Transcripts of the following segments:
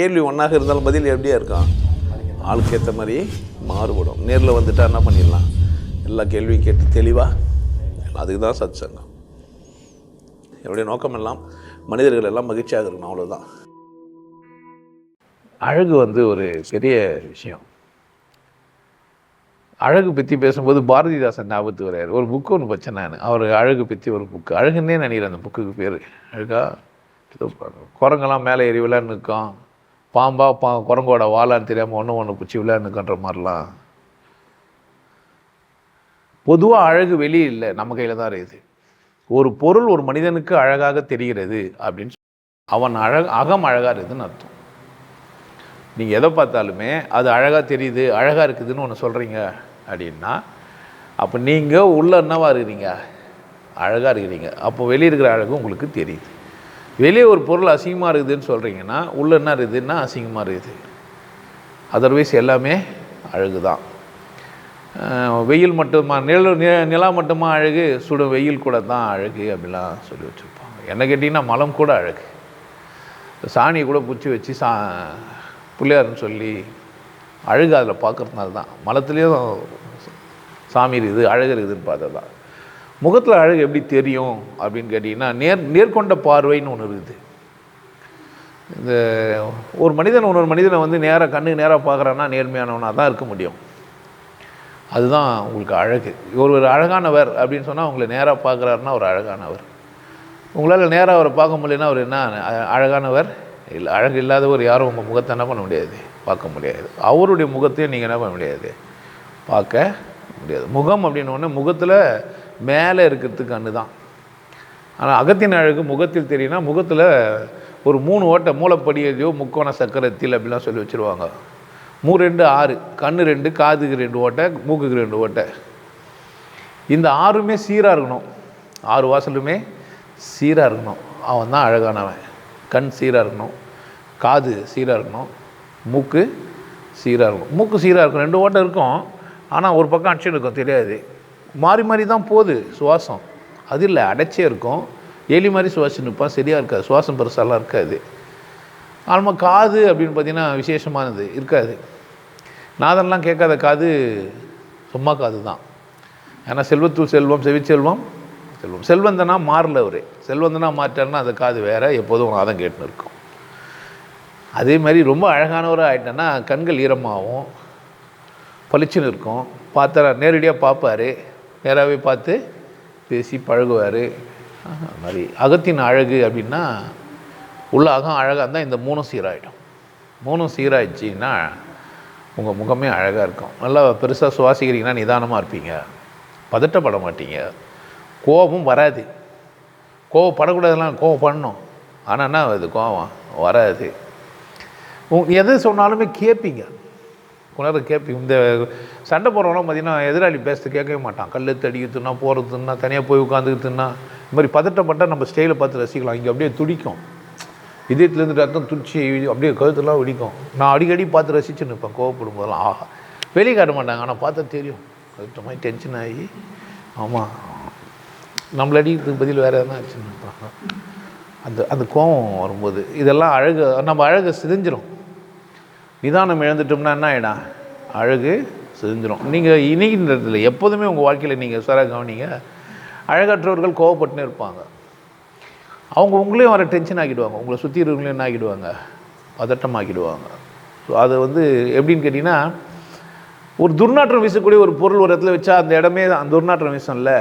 கேள்வி ஒன்றாக இருந்தாலும் பதில் எப்படியா இருக்கும்? ஆளுக்கு ஏற்ற மாதிரி மாறுபடும். நேரில் வந்துட்டா என்ன பண்ணிடலாம்? எல்லா கேள்வியும் கேட்டு தெளிவாக அதுக்கு தான் சத் சங்கம் என்னுடைய நோக்கம் எல்லாம் மனிதர்கள் எல்லாம் மகிழ்ச்சியாக இருக்கணும் அவ்வளோதான் அழகு வந்து ஒரு பெரிய விஷயம். அழகு பற்றி பேசும்போது பாரதிதாசன் ஞாபகத்து வரையார் ஒரு புக்கு ஒன்று வச்சேன் நான். அவர் அழகு பற்றி ஒரு புக்கு. அழகுன்னே நினைக்கிறேன் அந்த புக்குக்கு பேர். அழகா ஏதோ குரங்கெல்லாம் மேலே எரிவலான்னு நிற்கும் பாம்பா பா குரங்கோட வாழான்னு தெரியாமல் ஒன்று ஒன்று பிடிச்சி விளையாண்டுக்கன்ற மாதிரிலாம். பொதுவாக அழகு வெளியே இல்லை நம்ம கையில் தான் இருக்குது. ஒரு பொருள் ஒரு மனிதனுக்கு அழகாக தெரிகிறது அப்படின்னு அவன் அழக அகம் அழகாக இருக்குதுன்னு அர்த்தம். நீங்கள் எதை பார்த்தாலுமே அது அழகாக தெரியுது அழகாக இருக்குதுன்னு ஒன்று சொல்கிறீங்க அப்படின்னா அப்போ நீங்கள் உள்ளே என்னவாக இருக்கிறீங்க? அழகாக இருக்கிறீங்க. அப்போ வெளியே இருக்கிற அழகு உங்களுக்கு தெரியுது. வெளியே ஒரு பொருள் அசிங்கமாக இருக்குதுன்னு சொல்கிறீங்கன்னா உள்ள என்ன இருக்குதுன்னா அசிங்கமாக இருக்குது? அதர்வைஸ் எல்லாமே அழகு தான் வெயில் மட்டுமா நில நி- நிலா மட்டுமா அழகு? சுடும் வெயில் கூட தான் அழகு அப்படிலாம் சொல்லி வச்சுருப்பாங்க. என்ன கேட்டிங்கன்னா மலம் கூட அழகு. சாணியை கூட பிடிச்சி வச்சு சா பிள்ளையாருன்னு சொல்லி அழகு அதில் பார்க்கறதுனால தான் மலத்துலேயும் சாமி இருக்குது அழகு இருக்குதுன்னு பார்த்தது தான் முகத்தில் அழகு எப்படி தெரியும் அப்படின்னு கேட்டிங்கன்னா நேர் நேர்கொண்ட பார்வைன்னு ஒன்று இருக்குது. இந்த ஒரு மனிதன் இன்னொரு மனிதனை வந்து நேராக கண்ணுக்கு நேராக பார்க்குறான்னா நேர்மையானவனாக தான் இருக்க முடியும். அதுதான் உங்களுக்கு அழகு. ஒரு ஒரு அழகானவர் அப்படின்னு சொன்னால் உங்களை நேராக பார்க்குறாருன்னா ஒரு அழகானவர். உங்களால் நேராக அவரை பார்க்க முடியலன்னா அவர் என்ன அழகானவர்? இல்லை அழகு இல்லாதவர் யாரும் உங்கள் முகத்தை என்ன பண்ண முடியாது. பார்க்க முடியாது. அவருடைய முகத்தையும் நீங்கள் என்ன பண்ண முடியாது. பார்க்க முடியாது. முகம் அப்படின்னு ஒன்று முகத்தில் மேலே இருக்கிறதுக்கு கண்ணு தான். ஆனால் அகத்தின் அழகு முகத்தில் தெரியும்னா முகத்தில் ஒரு மூணு ஓட்டை மூலப்படியோ முக்கோண சக்கரத்தில் அப்படிலாம் சொல்லி வச்சுருவாங்க. மூ ரெண்டு ஆறு கண்ணு ரெண்டு காதுக்கு ரெண்டு ஓட்டை மூக்குக்கு ரெண்டு ஓட்டை. இந்த ஆறுமே சீராக இருக்கணும். ஆறு வாசலுமே சீராக இருக்கணும். அவன் தான் அழகானவன். கண் சீராக இருக்கணும். காது சீராக இருக்கணும். மூக்கு சீராக இருக்கும் மூக்கு சீராக இருக்கும். ரெண்டு ஓட்டை இருக்கும். ஆனால் ஒரு பக்கம் அடிச்சு இருக்கும். தெரியாது. மாறி மாறி தான் போகுது சுவாசம். அது இல்லை அடைச்சே இருக்கும். எலி மாதிரி சுவாசி நிற்பான் சரியாக இருக்காது. சுவாசம் பெருசாலாம் இருக்காது. ஆல்மா காது அப்படின்னு பார்த்தீங்கன்னா விசேஷமானது இருக்காது. நாதன்லாம் கேட்காத காது சும்மா காது தான். ஏன்னா செல்வத்துள் செல்வம் செவிச்செல்வம் செல்வம் செல்வந்தனா மாறல அவர். செல்வந்தனா மாற்றாருன்னா அந்த காது வேறு எப்போதும் நாதம் கேட்டுன்னு இருக்கும். அதே மாதிரி ரொம்ப அழகானவராக ஆயிட்டேன்னா கண்கள் ஈரமாகவும் பளிச்சுன்னு இருக்கும். பார்த்தா நேரடியாக பார்ப்பாரு. நேராகவே பார்த்து பேசி பழகுவார். அது மாதிரி அகத்தின் அழகு அப்படின்னா உள்ள அகம் அழகாக இருந்தால் இந்த மூணும் சீராகிடும் மூணும் சீராயிடுச்சின்னா உங்கள் முகமே அழகாக இருக்கும். நல்லா பெருசாக சுவாசிக்கிறீங்கன்னா நிதானமாக இருப்பீங்க. பதட்டப்பட மாட்டீங்க. கோபம் வராது. கோவப்படக்கூடாதுலாம் கோவம் பண்ணும் ஆனால் என்ன அது கோவம் வராது. உ- எது சொன்னாலுமே கேட்பீங்க உணர கேட்பீங்க இந்த சண்டை போடுறவங்களாம் பார்த்திங்கன்னா எதிராளி பேசுறது கேட்கவே மாட்டான். கல் தடிக்கிறதுனா போகிறதுன்னா தனியாக போய் உட்காந்துக்கிறதுனா இந்த மாதிரி பதட்டப்பட்டால் நம்ம ஸ்டைலை பார்த்து ரசிக்கலாம். இங்கே அப்படியே துடிக்கும். இதயத்துலேருந்து ரத்தம் துடிச்சு அப்படியே கழுத்துலாம் வெடிக்கும். நான் அடிக்கடி பார்த்து ரசிச்சு நிற்பேன் கோவப்படும் போதெல்லாம். ஆஹா. வெளியே காட்ட மாட்டாங்க ஆனால் பார்த்தா தெரியும். கழுத்த மாதிரி டென்ஷன் ஆகி. ஆமாம் நம்மள அடிக்கிறதுக்கு பதில் வேறு எதனா ஆச்சுன்னு நினைப்பாங்க. அந்த அந்த கோபம் வரும்போது. இதெல்லாம் அழகு நம்ம அழகை சிதைஞ்சிரும். நிதானம் இழந்துட்டோம்னா என்ன ஆகிடும் அழகு சிதைஞ்சிரும் நீங்கள் இணைகின்றதில்ல எப்போதுமே உங்கள் வாழ்க்கையில் நீங்கள் உசாராக கவனிங்க. அழகற்றவர்கள் கோவப்பட்டுனே இருப்பாங்க. அவங்க உங்களையும் வர டென்ஷன் ஆக்கிடுவாங்க. உங்களை சுற்றி இருக்கிறவங்களையும் என்ன ஆக்கிடுவாங்க? பதட்டமாக்கிடுவாங்க. ஸோ அது வந்து எப்படின்னு கேட்டிங்கன்னா ஒரு துர்நாற்றம் வீசக்கூடிய ஒரு பொருள் ஒரு இடத்துல வச்சா அந்த இடமே அந்த துர்நாற்றம் இல்லை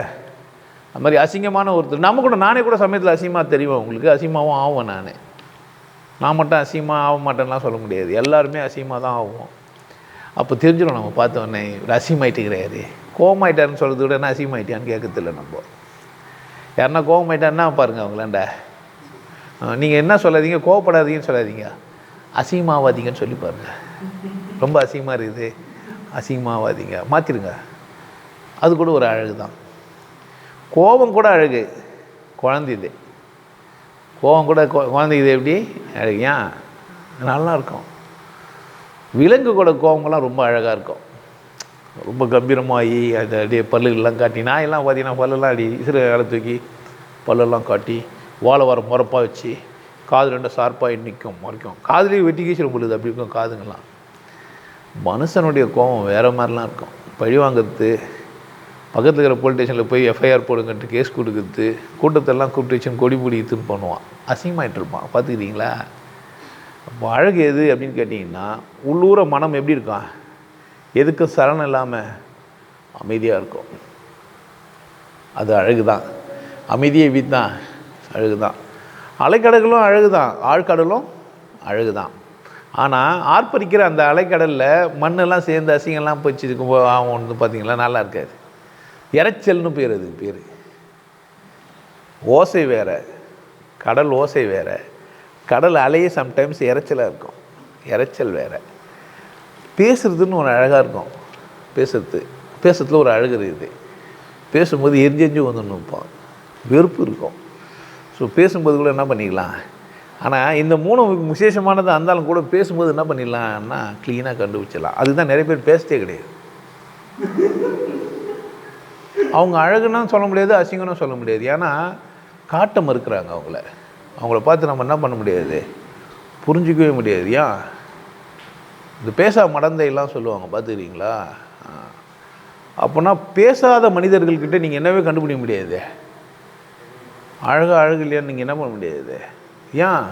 அது மாதிரி அசிங்கமான ஒருத்தர். நம்ம கூட நானே கூட சமயத்தில் அசிங்கமாக தெரியும் உங்களுக்கு. அசிங்கமாகவும் ஆவேன் நான். நான் மட்டும் அசிங்கமாக ஆக மாட்டேன்லாம் சொல்ல முடியாது. எல்லாருமே அசிங்கமாக தான் ஆகும் அப்போ தெரிஞ்சிடும் நம்ம பார்த்தோன்னே இவர் அசிமாயிட்டுக்கிறாரு கோவமாயிட்டாருன்னு சொல்கிறது விட என்ன அசிமாயிட்டியான்னு கேட்கறதில்ல நம்ம. யாருன்னா கோவமாயிட்டான்னா பாருங்கள் அவங்களாண்ட. நீங்கள் என்ன சொல்லாதீங்க கோவப்படாதீங்கன்னு சொல்லாதீங்க. அசிங்கமாவாதீங்கன்னு சொல்லி பாருங்கள் ரொம்ப அசிங்கமாக இருக்குது. அசிங்கமாவாதீங்க. மாற்றிடுங்க அது கூட ஒரு அழகு தான். கோபம் கூட அழகு. குழந்தை இது. கோபம் கூட குழந்தைது குழந்தை இது எப்படி? அழகு ஏன் இருக்கும். இருக்கும் விலங்கு கூட ரொம்ப அழகாக இருக்கும். ரொம்ப கம்பீரமாகி அது அப்படியே பல்லுகள்லாம் காட்டி நாயெல்லாம் பார்த்தீங்கன்னா பல்லெல்லாம் அடி சிறு கால தூக்கி பல்லெல்லாம் காட்டி வாழை வர முறப்பாக வச்சு காது ரெண்டும் சார்பாக நிற்கும் வரைக்கும். காதுலேயே வெட்டி கீச்சிடும் பொழுது அப்படி இருக்கும் காதுங்கெல்லாம் மனுஷனுடைய கோபம் வேறு மாதிரிலாம் இருக்கும். பழி வாங்குறது பக்கத்தில் இருக்கிற போலீஸ் ஸ்டேஷனில் போய் எஃப்ஐஆர் போடுங்கன்ட்டு கேஸ் கொடுக்குறது கூட்டத்தெல்லாம் கூப்பிட்டு வச்சுன்னு கொடி பிடிக்குதுன்னு பண்ணுவான். அசிங்கமாயிட்டு இருப்பான். பார்த்துக்கிறீங்களா? அப்போ அழகு எது அப்படின்னு கேட்டிங்கன்னா உள்ளூர மனம் எப்படி இருக்கான் எதுக்கும் சரணம் இல்லாமல் அமைதியாக இருக்கும். அது அழகு தான் அமைதியை வித்தான் அழகு தான் அலைக்கடலும் அழகு தான் ஆழ்கடலும் அழகு தான் ஆனால் ஆர்ப்பரிக்கிற அந்த அலைக்கடலில் மண்ணெல்லாம் சேர்ந்து அசிங்கம்லாம் போச்சு இருக்கும்போது ஆகும் வந்து பார்த்திங்களா நல்லா இருக்காது. இறைச்சல்னு பேர் அது பேர். ஓசை வேறு. கடல் ஓசை வேறு. கடல் அலையே சம்டைம்ஸ் இறைச்சலாக இருக்கும். இறைச்சல் வேறு. பேசுறதுன்னு ஒரு அழகாக இருக்கும். பேசுறது. பேசுறதுல ஒரு அழகு இருக்குது. பேசும்போது எரிஞ்செஞ்சு எரிஞ்சு வந்து நிற்பான் வெறுப்பு இருக்கும். ஸோ பேசும்போது கூட என்ன பண்ணிக்கலாம் ஆனால் இந்த மூணு விசேஷமானது இருந்தாலும் கூட பேசும்போது என்ன பண்ணிடலாம்னா க்ளீனாக கண்டுபிடிச்சிடலாம். அதுதான் நிறைய பேர் பேசிட்டே கிடையாது. அவங்க அழகுன்னு சொல்ல முடியாது அசிங்கன்னு சொல்ல முடியாது. ஏன்னா காட்ட மறுக்கிறாங்க அவங்கள. அவங்கள பார்த்து நம்ம என்ன பண்ண முடியாது? புரிஞ்சிக்கவே முடியாது ஏன் இந்த பேசா மடந்தையெல்லாம் சொல்லுவாங்க பார்த்துக்கிறீங்களா? அப்போனா பேசாத மனிதர்கள்கிட்ட நீங்கள் என்னவே கண்டுபிடிக்க முடியாது. அழகாக அழகு இல்லையான்னு நீங்கள் என்ன பண்ண முடியாது? ஏன்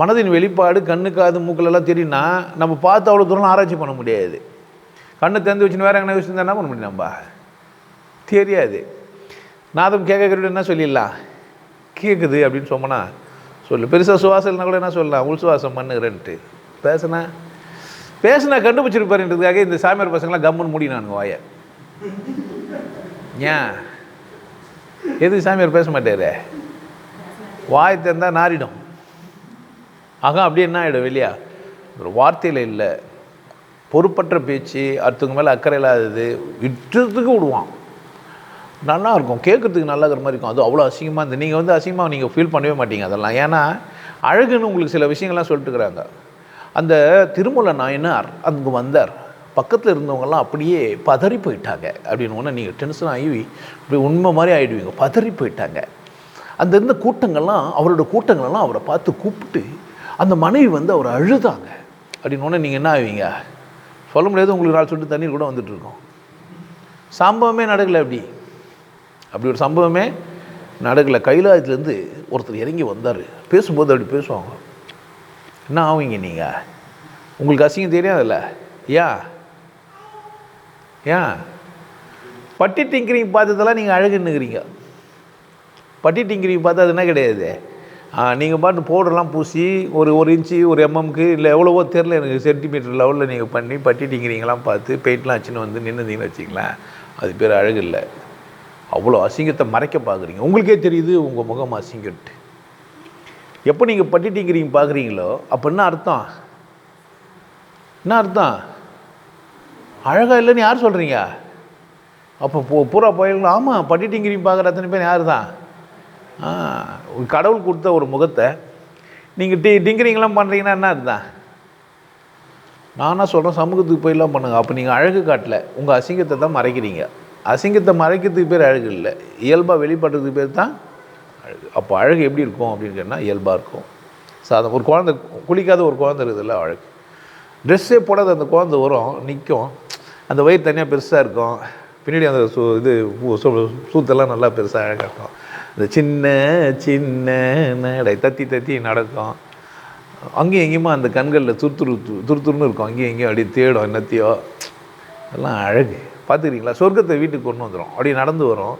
மனதின் வெளிப்பாடு கண்ணு காது மூக்கிலெல்லாம் தெரியும்னா நம்ம பார்த்து அவ்வளோ தூரம் ஆராய்ச்சி பண்ண முடியாது. கண்ணை திறந்து வச்சுன்னு வேறு எங்கே விஷயம் என்ன பண்ண முடியும் நம்ம? தெரியாது. நாதம் கேட்க என்ன சொல்லிடலாம்? கேட்குது அப்படின்னு சொன்னோன்னா சொல்லு. பெருசாக சுவாசம் இல்லைனா கூட என்ன சொல்லலாம்? உள் சுவாசம் பண்ணுகிறேன்ட்டு. பேசுனா பேசுனா கண்டுபிடிச்சிருப்பாருன்றதுக்காக இந்த சாமியார் பசங்களாம் கம்முன்னு முடினானுங்க வாயை. ஏன்? எதுக்கு சாமியார் பேச மாட்டாரு? வாய் திறந்தால் நாரிடும் ஆக அப்படியே என்ன ஆகிடும் வெளியா? ஒரு வார்த்தையில் இல்லை. பொறுப்பற்ற பேச்சு அடுத்தவங்க மேலே அக்கறை இல்லாதது விட்டுறதுக்கு விடுவான். நல்லா இருக்கும் கேட்குறதுக்கு நல்லா இருக்கிற மாதிரி இருக்கும். அது அவ்வளோ அசிங்கமாக இருந்து நீங்கள் வந்து அசிங்கமாக நீங்கள் ஃபீல் பண்ணவே மாட்டீங்க அதெல்லாம். ஏன்னா அழகுன்னு உங்களுக்கு சில விஷயங்கள்லாம் சொல்லிட்டுக்கிறாங்க அந்த திருமூல நாயனார் அங்கே வந்தார். பக்கத்தில் இருந்தவங்கெல்லாம் அப்படியே பதறி போயிட்டாங்க அப்படின்னு ஒன்று நீங்கள் டென்ஷன் ஆகி இப்படி உண்மை மாதிரி ஆகிடுவீங்க பதறி போயிட்டாங்க. அந்த இருந்த கூட்டங்கள்லாம் அவரோட கூட்டங்களெல்லாம் அவரை பார்த்து கூப்பிட்டு அந்த மனைவி வந்து அவரை அழுதாங்க. அப்படின்னு ஒன்று நீங்கள் என்ன ஆவீங்க? சொல்ல முடியாது. உங்களுக்கு நாலு சொட்டு தண்ணீர் கூட வந்துட்டுருக்கோம் சம்பவமே நடக்கலை அப்படி. அப்படி ஒரு சம்பவமே நடக்கலை. கைலாயத்துலேருந்து ஒருத்தர் இறங்கி வந்தார். பேசும்போது அப்படி பேசுவாங்க. என்ன ஆவீங்க நீங்கள் உங்களுக்கு அசிங்கம் தெரியாதுல்ல? ஏன் ஏன் பட்டி டிங்கரிங் பார்த்ததெல்லாம் நீங்கள் அழகுன்னுக்கிறீங்க. பட்டி டிங்கரிங் பார்த்தா அது என்ன கிடையாது? நீங்கள் பாட்டு பவுடர்லாம் பூசி ஒரு ஒரு இன்ச்சு ஒரு எம்எம்க்கு இல்லை எவ்வளவோ தெரில எனக்கு சென்டிமீட்டர் லெவலில் நீங்கள் பண்ணி பட்டி டிங்கரிங்லாம் பார்த்து பெயிண்ட்லாம் வச்சுன்னு வந்து நின்றுந்தீங்கன்னு வச்சிங்களேன் அது பேர் அழகு இல்லை. அவ்வளோ அசிங்கத்தை மறைக்க பார்க்குறீங்க. உங்களுக்கே தெரியுது உங்கள் முகம் அசிங்கட்டு எப்போ நீங்கள் பட்டி பார்க்குறீங்களோ அப்போ என்ன அர்த்தம்? என்ன அர்த்தம்? அழகாக இல்லைன்னு யார் சொல்கிறீங்க அப்போ பூ பூரா போயிடலாம் ஆமாம் பட்டி பார்க்குற அத்தனை பேர் யார் தான் ஆ கடவுள் கொடுத்த ஒரு முகத்தை நீங்கள் டி டிங்கிரிங்லாம் பண்ணுறீங்கன்னா என்ன அர்த்தம்? நானாக சொல்கிறேன் சமூகத்துக்கு போயெல்லாம் பண்ணுங்க. அப்போ நீங்கள் அழகு காட்டல. உங்கள் அசிங்கத்தை தான் மறைக்கிறீங்க. அசிங்கத்தை மறைக்கிறதுக்கு பேர் அழகு இல்லை. இயல்பாக வெளிப்படுறதுக்கு பேர் தான் அழகு. அப்போ அழகு எப்படி இருக்கும் அப்படின்னு கேட்டால் இயல்பாக இருக்கும். சாதம் ஒரு குழந்தை குளிக்காத ஒரு குழந்தை இருக்குதுல்ல அழகு. ட்ரெஸ்ஸே போடாத அந்த குழந்தை வரும் நிற்கும் அந்த வயிறு தனியாக பெருசாக இருக்கும். பின்னாடி அந்த சூ இது சூத்தெல்லாம் நல்லா பெருசாக அழகாக இருக்கும். அந்த சின்ன சின்ன நடை தத்தி தத்தி நடக்கும். அங்கேயும் எங்கேயுமா அந்த கண்களில் துருத்துரு துருத்துருன்னு இருக்கும். அங்கேயும் எங்கேயும் அப்படியே தேடும் என்னத்தையோ. அதெல்லாம் அழகு. பார்த்துக்கிறீங்களா? சொர்க்கத்தை வீட்டுக்கு கொண்டு வந்துடும் அப்படியே நடந்து வரும்.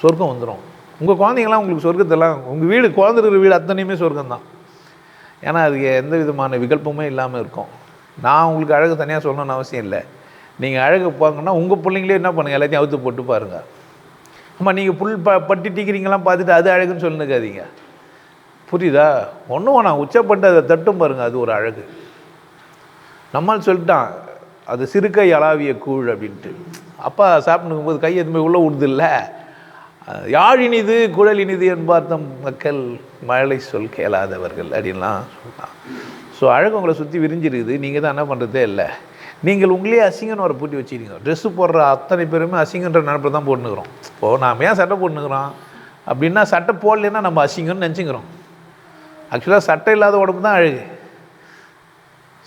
சொர்க்கம் வந்துடும் உங்கள் குழந்தைங்களாம் உங்களுக்கு சொர்க்கத்தெல்லாம் உங்கள் வீடு குழந்தை வீடு அத்தனையுமே சொர்க்கம் தான் ஏன்னா அதுக்கு எந்த விதமான விகல்பமே இல்லாமல் இருக்கும். நான் உங்களுக்கு அழகு தனியாக சொல்லணும்னு அவசியம் இல்லை. நீங்கள் அழகு பார்க்கணுன்னா உங்கள் பிள்ளைங்களே என்ன பண்ணுங்கள் எல்லாத்தையும் அவுத்து போட்டு பாருங்கள் ஆமாம் நீங்கள் புல் ப பட்டி பார்த்துட்டு அது அழகுன்னு சொல்லுக்காதீங்க புரியுதா? ஒன்றும் நான் உச்சப்பட்டு அதை தட்டும் பாருங்கள் அது ஒரு அழகு. நம்மால் சொல்லிட்டான் அது சிறுகை அளாவிய கூழ் அப்படின்ட்டு. அப்பா சாப்பிடுக்கும் போது கை எதுவுமே உள்ளே விடுதில்ல யாழ் இனிது குழல் இனிது என்பார் தம் மக்கள் மழலை சொல் கேளாதவர்கள் அப்படின்லாம் சொன்னான். ஸோ அழகு உங்களை சுற்றி விரிஞ்சிருக்குது. நீங்கள் தான் என்ன பண்ணுறதே இல்லை. நீங்கள் உங்களே அசிங்கன்னு ஒரு பூட்டி வச்சுருக்கீங்க. ட்ரெஸ்ஸு போடுற அத்தனை பேருமே அசிங்கன்ற நினப்பில் தான் போட்டுனுக்குறோம் இப்போது நாம் ஏன் சட்டை போட்டுனுக்குறோம் அப்படின்னா சட்டை போடலைன்னா நம்ம அசிங்கம்னு நினச்சிக்கிறோம். ஆக்சுவலாக சட்டை இல்லாத உடம்பு தான் அழகு.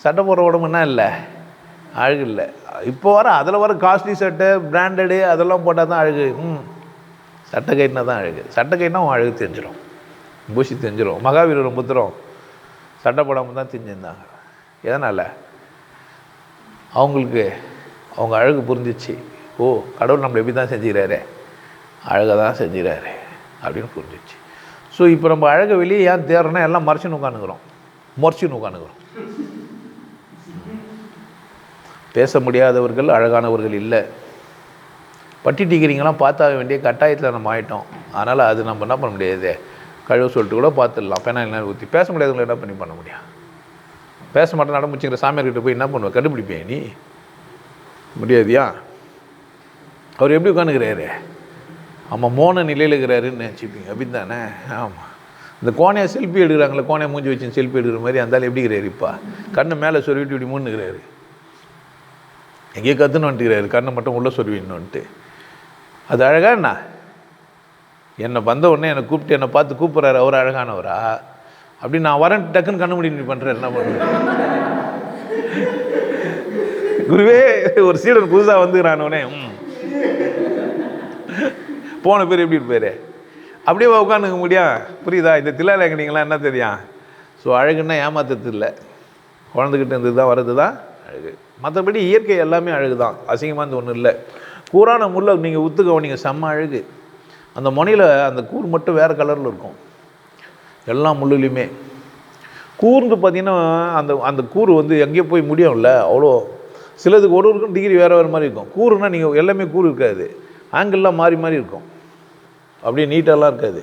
சட்டை போடுற உடம்புன்னா இல்லை. அழகு இல்லை இப்போ வர அதில் வர காஸ்ட்லி சட்டை பிராண்டடு அதெல்லாம் போட்டால் தான் அழகு. ம். சட்டை கைட்டினா தான் அழகு. சட்டை கைட்டினா அவன் அழகு தெரிஞ்சிடும் பூசி தெரிஞ்சிடும் மகாவீரர் புத்திரம். சட்டை போடாமல் தான் தெரிஞ்சிருந்தாங்க. எதனால்? அவங்களுக்கு அவங்க அழகு புரிஞ்சிச்சு. ஓ கடவுள் நம்மளை எப்படி தான் செஞ்சுக்கிறாரு. அழகாக தான் செஞ்சுக்கிறாரு. அப்படின்னு புரிஞ்சிச்சு. ஸோ இப்போ நம்ம அழகை வெளியே ஏன் தேடுறோன்னா எல்லாம் மறைச்சின்னு உட்காந்துக்கிறோம் முறைச்சின்னு உட்காந்துக்கிறோம் பேச முடியாதவர்கள் அழகானவர்கள் இல்லை. பட்டி டிகிரிங்கெல்லாம் பார்த்தாக வேண்டிய கட்டாயத்தில் நம்ம ஆயிட்டோம். அதனால் அது நம்ம என்ன பண்ண முடியாது? கழுவு சொல்லிட்டு கூட பார்த்துடலாம். பேனா என்ன ஊற்றி பேச முடியாதவங்களை என்ன பண்ணி பண்ண முடியும்? பேச மாட்டேன் நடமுச்சுங்கிற சாமியார்கிட்ட போய் என்ன பண்ணுவேன் கண்டுபிடிப்பேன் நீ. முடியாதியா? அவர் எப்படி உட்காந்துக்கிறாரு ஆமாம் மோன நிலையில் இருக்கிறாருன்னு நினச்சிப்பீங்க. அப்படி தானே ஆமாம் இந்த கோணையை செல்ஃபி எடுக்கிறாங்களே கோனையை மூஞ்சி வச்சு செல்ஃபி எடுக்கிற மாதிரி அந்தாலும் எப்படி இருக்கிறாரு இப்போ? கண்ணை மேலே சொருவிட்டு இப்படி மூணுக்கிறாரு எங்கேயோ கற்றுன்னு வந்துட்டுக்கிறாரு கண்ணை மட்டும் உள்ளே சொல்லுவீங்கன்னுட்டு அது அழகாண்ணா என்ன? என்னை வந்த உடனே என்னை கூப்பிட்டு என்னை பார்த்து கூப்பிட்றாரு அவர் அழகானவரா? அப்படி நான் வரேன் டக்குன்னு கண்ணு முடி பண்ணுறேன் என்ன பண்ணுறேன் குருவே ஒரு சீடன் புதுசாக வந்துக்கிறானவனே ம். போன பேர் எப்படி இருப்பார்? அப்படியே உட்காந்துக்க முடியும் புரியுதா? இந்த தில்லாலங்கனிங்களாம் என்ன தெரியும்? ஸோ அழகுன்னா ஏமாத்துறது இல்லை குழந்தைகிட்ட இருந்து தான் வர்றது தான் அழகு. மற்றபடி இயற்கை எல்லாமே அழகு தான் அசிங்கமானது ஒன்றும் இல்லை. கூரான முல்லை நீங்கள் உத்து கவனிங்க செம்ம அழகு. அந்த முனையில் அந்த கூர் மட்டும் வேறு கலரில் இருக்கும். எல்லா முள்ளுலையுமே. கூர்ந்து பார்த்தீங்கன்னா அந்த அந்த கூறு வந்து எங்கேயோ போய் முடியும்ல அவ்வளோ. சிலதுக்கு ஒரு ஒருக்கும் டிகிரி வேறு வேறு மாதிரி இருக்கும். கூறுனா நீங்கள் எல்லாமே கூறு இருக்காது. ஆங்கிள்லாம் மாறி மாறி இருக்கும். அப்படியே நீட்டெல்லாம் இருக்காது.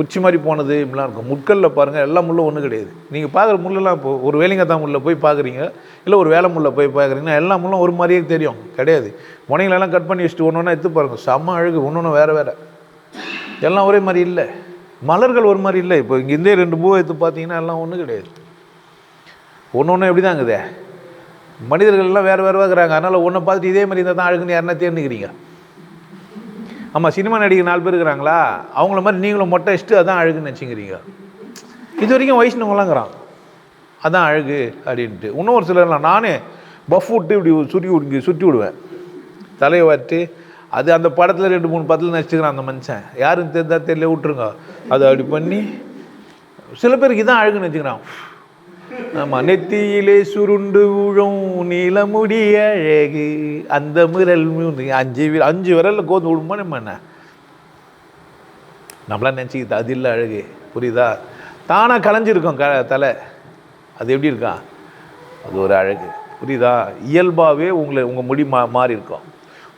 குச்சி மாதிரி போனது இப்படிலாம் இருக்கும். முட்களில் பாருங்கள் எல்லா முள்ளும் ஒன்றும் கிடையாது. நீங்கள் பார்க்குற முள்ளெல்லாம் இப்போ ஒரு வேலிங்கத்தான் முள்ள போய் பார்க்குறீங்க இல்லை ஒரு வேலை முள்ள போய் பார்க்குறீங்கன்னா எல்லா முள்ளும் ஒரு மாதிரியே தெரியும். கிடையாது. முனைகளெல்லாம் கட் பண்ணி வச்சுட்டு ஒன்று ஒன்றா எடுத்து பாருங்கள் செம்ம அழகு ஒன்று ஒன்று வேறு வேறு. எல்லாம் ஒரே மாதிரி இல்லை. மலர்கள் ஒரு மாதிரி இல்லை. இப்போ இங்கே இருந்தே ரெண்டு பூவை எடுத்து பார்த்தீங்கன்னா எல்லாம் ஒன்றும் கிடையாது. ஒன்று ஒன்று எப்படி தான் மனிதர்கள் எல்லாம் வேறு வேறு இருக்கிறாங்க. அதனால் ஒன்றை பார்த்துட்டு இதே மாதிரி இருந்தால் தான் அழகுன்னு யாருன்னா தேர்ந்துக்கிறீங்க ஆமாம் சினிமா நடிகர் நாலு பேர் இருக்கிறாங்களா? அவங்கள மாதிரி நீங்களும் மொட்டை இஷ்டு அதான் அழகுன்னு வச்சுக்கிறீங்க இது வரைக்கும் வைஷ்ணவங்களாங்கிறான். அதான் அழகு அப்படின்ட்டு. இன்னும் ஒரு சிலர்லாம் நானே பஃப் விட்டு இப்படி சுற்றி விடுங்க சுற்றி விடுவேன். தலையை வாட்டு அது அந்த படத்தில் ரெண்டு மூணு படத்தில் நடிச்சுக்கிறான் அந்த மனுஷன். யாருன்னு தெரிந்தால் தெரியல விட்டுருங்க. அதை அப்படி பண்ணி சில பேருக்கு இதான் அழகுன்னு வச்சுக்கிறான் ஆமாம் நெத்தியிலே சுருண்டு விழும் நீலமுடி அழகு. அந்த முரல் அஞ்சு அஞ்சு விரலில் கோந்து விடுமா நம்ம என்ன? நம்மளாம் நினச்சிக்கிது அது இல்லை அழகு. புரியுதா? தானாக கலைஞ்சிருக்கும் க தலை. அது எப்படி இருக்கான் அது ஒரு அழகு. புரியுதா? இயல்பாகவே உங்களை உங்கள் முடி மா மாறி இருக்கும்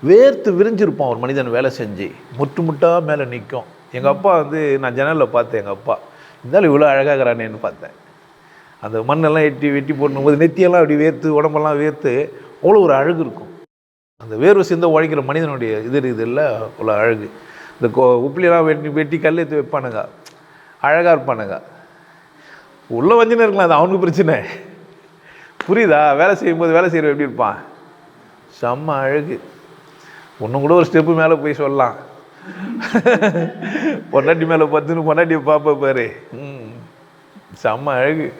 வேர்த்து விரிஞ்சிருப்பான் ஒரு மனிதன் வேலை செஞ்சு முட்டு முட்டாக மேலே நிற்கும் எங்கள் அப்பா வந்து நான் ஜன்னலில் பார்த்தேன் எங்கள் அப்பா. இருந்தாலும் இவ்வளோ அழகாகிறானேன்னு பார்த்தேன். அந்த மண்ணெல்லாம் எட்டி வெட்டி போடும்போது நெத்தியெல்லாம் அப்படி வேர்த்து உடம்பெல்லாம் வேர்த்து அவ்வளோ ஒரு அழகு இருக்கும். அந்த வேர்வை சிந்த உழைக்கிற மனிதனுடைய இது இது இல்லை அவ்வளோ அழகு. இந்த கோ உப்பிலாம் வெட்டி வெட்டி கல் எடுத்து வைப்பானுங்க. அழகாக இருப்பானுங்க. உள்ளே வஞ்சினே இருக்கலாம் அது அவனுக்கு பிரச்சனை. புரியுதா? வேலை செய்யும்போது வேலை செய்கிற எப்படி இருப்பான்? செம்ம அழகு. ஒன்றும் கூட ஒரு ஸ்டெப்பு மேலே போய் சொல்லலாம். பொண்டாட்டி மேலே பத்துன்னு பொண்டாட்டியை பார்ப்ப பாரு. ம். செம்ம அழகு.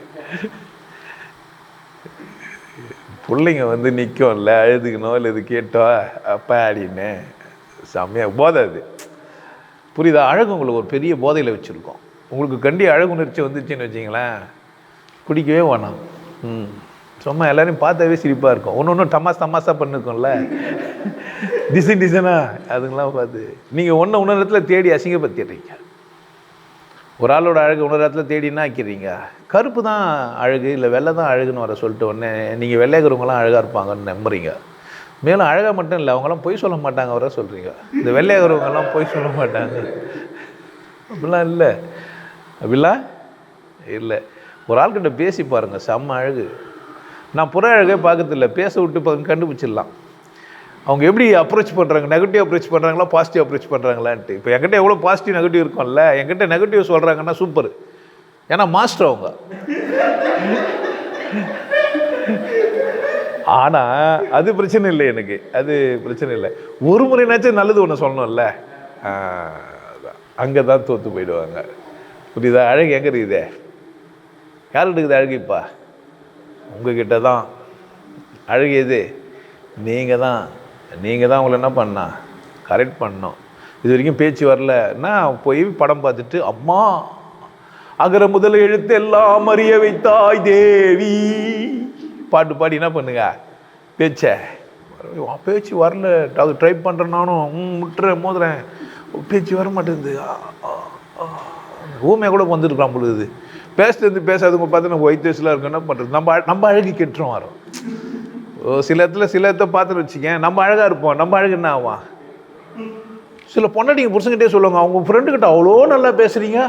பிள்ளைங்க வந்து நிற்கும்ல அழுதுக்கணும் இல்லை இது கேட்டோ அப்பா அப்படின்னு செம்மையாக போதை அது புரியுதா? அழகு உங்களுக்கு ஒரு பெரிய போதையில் வச்சுருக்கோம். உங்களுக்கு கண்டி அழகு உணர்ச்சி வந்துச்சுன்னு வச்சிங்களேன் குடிக்கவே வேணாம். ம். சும்மா எல்லோரையும் பார்த்தாவே சிரிப்பாக இருக்கும். ஒன்று ஒன்று டமாஸ் தமாஸாக பண்ணிருக்கோம்ல. டிசைன் டிசைனாக அதுங்களாம் பார்த்து. நீங்கள் ஒன்று இடத்துல தேடி அசிங்கப்படுத்திடுறீங்க. ஒரு ஆளோட அழகு உணரத்தில் தேடி என்ன ஆக்கிறீங்க கருப்பு தான் அழகு இல்லை வெள்ளை தான் அழகுன்னு வர சொல்லிட்டு உடனே நீங்கள் வெள்ளையகிறவங்களாம் அழகாக இருப்பாங்கன்னு நம்புறீங்க. மேலும் அழகாக மட்டும் இல்லை அவங்களாம் பொய் சொல்ல மாட்டாங்க வர சொல்கிறீங்க இந்த வெள்ளையகிறவங்கெல்லாம் பொய் சொல்ல மாட்டாங்க. அப்படிலாம் இல்லை. அப்படிலாம் இல்லை. ஒரு ஆள்கிட்ட பேசி பாருங்கள் செம்ம அழகு. நான் புற அழகே பார்க்கறதில்ல. பேச விட்டு இப்போ கண்டுபிடிச்சிடலாம். அவங்க எப்படி அப்ரோச் பண்ணுறாங்க நெகட்டிவ் அப்ரோச் பண்ணுறாங்களா பாசிட்டிவ் அப்ரோச் பண்ணுறாங்களான்ட்டு இப்போ என்கிட்ட எவ்வளோ பாசிட்டிவ் நெகட்டிவ் இருக்கும்ல? என்கிட்ட நெகட்டிவ் சொல்கிறாங்கன்னா சூப்பர் ஏன்னா மாஸ்டர் அவங்க. ஆனால் அது பிரச்சனை இல்லை எனக்கு. அது பிரச்சனை இல்லை. ஒரு முறைனாச்சும் நல்லது ஒன்று சொல்லணும்ல. அங்கே தான் தோற்று போயிடுவாங்க. புரியுதா? அழகு எங்கே இருக்குதே? யார்கிட்ட இருக்குது அழகிப்பா உங்ககிட்ட தான் அழகு நீங்கள் தான் நீங்கள் தான் அவங்கள என்ன பண்ணா? கரெக்ட் பண்ணோம். இது வரைக்கும் பேச்சு வரலன்னா போய் படம் பார்த்துட்டு அம்மா அகர முதல எழுத்து எல்லாம் அறிய வைத்தாய் தேவி. பாட்டு பாடி என்ன பண்ணுங்க? பேச்ச. பேச்சு வரல. அது ட்ரை பண்ணுறேன் நானும். முட்டுறேன் மோதுறேன். பேச்சு வர மாட்டேங்குது. ஆ, ஊமையாக கூட வந்துருக்கலாம் பொழுது பேசுறது பேசாதவங்க பார்த்து நம்ம ஒயிட் வயசில் இருக்கோம் என்ன பண்ணுறது நம்ம நம்ம அழகி கெட்டுரும் வரோம் சில இடத்துல சில இடத்த பார்த்துன்னு வச்சுக்கேன். நம்ம அழகாக இருப்போம். நம்ம அழகு என்ன ஆவான் சில பொண்டாட்டிங்க புருஷங்கிட்டே சொல்லுவாங்க அவங்க ஃப்ரெண்டுக்கிட்ட அவ்வளோ நல்லா பேசுகிறீங்க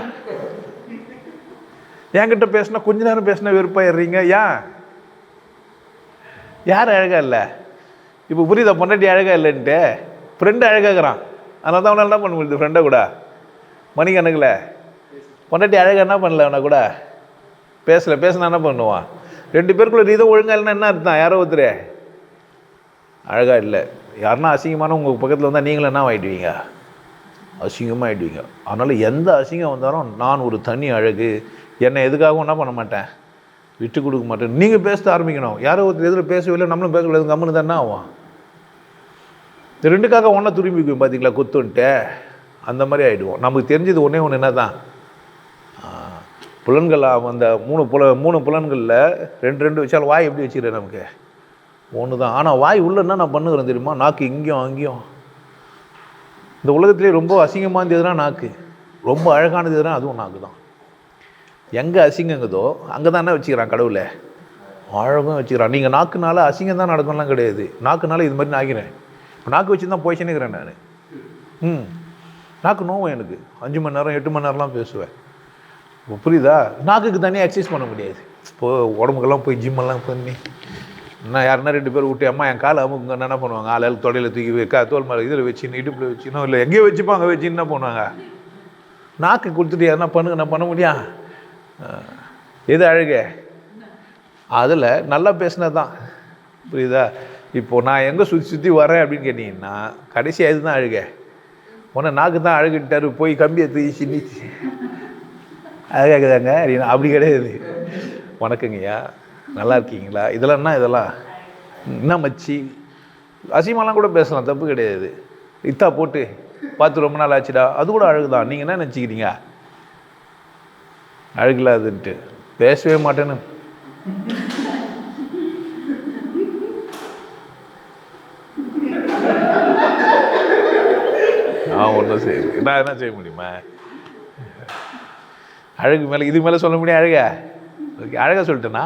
என்கிட்ட பேசினா கொஞ்ச நேரம் பேசினா வெறுப்பாயிடுறீங்க ஏன்? யார் அழகாக இல்லை? இப்போ புரியுதா? பொண்டாட்டி அழகாக இல்லைன்ட்டு. ஃப்ரெண்டு அழகாகிறான் அதனால தான் அவனால் என்ன பண்ண முடியுது? ஃப்ரெண்டை கூட. மணிக்கணக்கில் பொண்டாட்டி அழகாக என்ன பண்ணல அவனை கூட? பேசலை. பேசினா என்ன பண்ணுவான்? ரெண்டு பேருக்குள்ள நீ தான் இல்லைன்னா என்ன அர்த்தம்? யாரோ ஒருத்தர். அழகாக இல்லை. யாருன்னா அசிங்கமான உங்கள் பக்கத்தில் வந்தால் நீங்களும் என்ன ஆகிடுவீங்க அசிங்கமாக ஆகிடுவீங்க அதனால் எந்த அசிங்கம் வந்தாலும் நான் ஒரு தனி அழகு. என்னை எதுக்காகவும் என்ன பண்ண மாட்டேன்? விட்டு கொடுக்க மாட்டேன். நீங்கள் பேச ஆரம்பிக்கணும். யாரோ ஒருத்தர் எதில் பேசவே இல்லை நம்மளும் பேசக்கூடாது கம்முன்னு தான் என்ன ஆகும்? இந்த ரெண்டுக்காக ஒன்றா திரும்பிக்குவோம் பார்த்தீங்களா கொத்துன்ட்டு. அந்த மாதிரி ஆகிடுவோம் நமக்கு தெரிஞ்சது ஒன்றே ஒன்று என்ன தான் புலன்கள் அந்த மூணு புல மூணு புலன்களில் ரெண்டு ரெண்டு வச்சாலும் வாய் எப்படி வச்சுக்கிறேன் நமக்கு? ஒன்று தான். ஆனால் வாய் உள்ள என்ன நான் பண்ணுகிறேன் தெரியுமா? நாக்கு இங்கேயும் அங்கேயும். இந்த உலகத்திலே ரொம்ப அசிங்கமாக இருந்ததுன்னா நாக்கு. ரொம்ப அழகானது எதுனா அதுவும் நாக்கு தான். எங்கே அசிங்கங்குதோ அங்கே தான் என்ன வச்சுக்கிறான் கடவுளை. அழகும் வச்சுக்கிறான். நீங்கள் நாக்குனால அசிங்கம் தான் நடக்கும்லாம் கிடையாது. நாக்குனால இது மாதிரி நான் ஆகிறேன் இப்போ நாக்கு வச்சு தான் போய்ச்சுன்னுக்கிறேன் நான். ம். நாக்கு நோவும் எனக்கு. அஞ்சு மணி நேரம் எட்டு மணி நேரம்லாம் பேசுவேன். இப்போ புரியுதா? நாக்குக்கு தனியாக எக்ஸசைஸ் பண்ண முடியாது. இப்போது உடம்புக்கெல்லாம் போய் ஜிம்மெல்லாம் பண்ணி நான் யாருன்னா ரெண்டு பேர் விட்டு அம்மா என் காலை அமுக்குங்க என்ன பண்ணுவாங்க? ஆளால் தொடையில் தூக்கி வைக்க தோல் மேலே இதில் வச்சுன்னு இடுப்பில் வச்சுனோ இல்லை எங்கேயோ வச்சுப்பாங்க வச்சுன்னு என்ன பண்ணுவாங்க? நாக்கு கொடுத்துட்டு யாருன்னா பண்ணுங்க நான் பண்ண முடியா? அஹ், எது அழகு? அதில் நல்லா பேசினது தான் புரியுதா? இப்போது நான் எங்கே சுற்றி சுற்றி வரேன் அப்படின்னு கேட்டிங்கன்னா கடைசியாக இதுதான் அழுக. உன்னை நாக்கு தான் அழகுட்டாரு போய் கம்பியை தூக்கி சின்னிச்சு அழகாக்குதாங்க கேட்குதாங்க அப்படி கிடையாது. வணக்கங்கய்யா நல்லா இருக்கீங்களா? இதெல்லாம் என்ன இதெல்லாம் என்ன மச்சி? அசிமாலாம் கூட பேசலாம் தப்பு கிடையாது. இத்தா போட்டு பார்த்து ரொம்ப நாள் ஆச்சுடா. அது கூட அழகு தான் நீங்கள் என்ன நினச்சிக்கிறீங்க? அழகில்லாதுன்ட்டு. பேசவே மாட்டேன்னு. நான் ஒன்றும் செய்ய நான் என்ன செய்ய முடியுமா? அழகு மேலே இதுக்கு மேலே சொல்ல முடியும் அழகா. ஓகே அழகாக சொல்லிட்டேனா?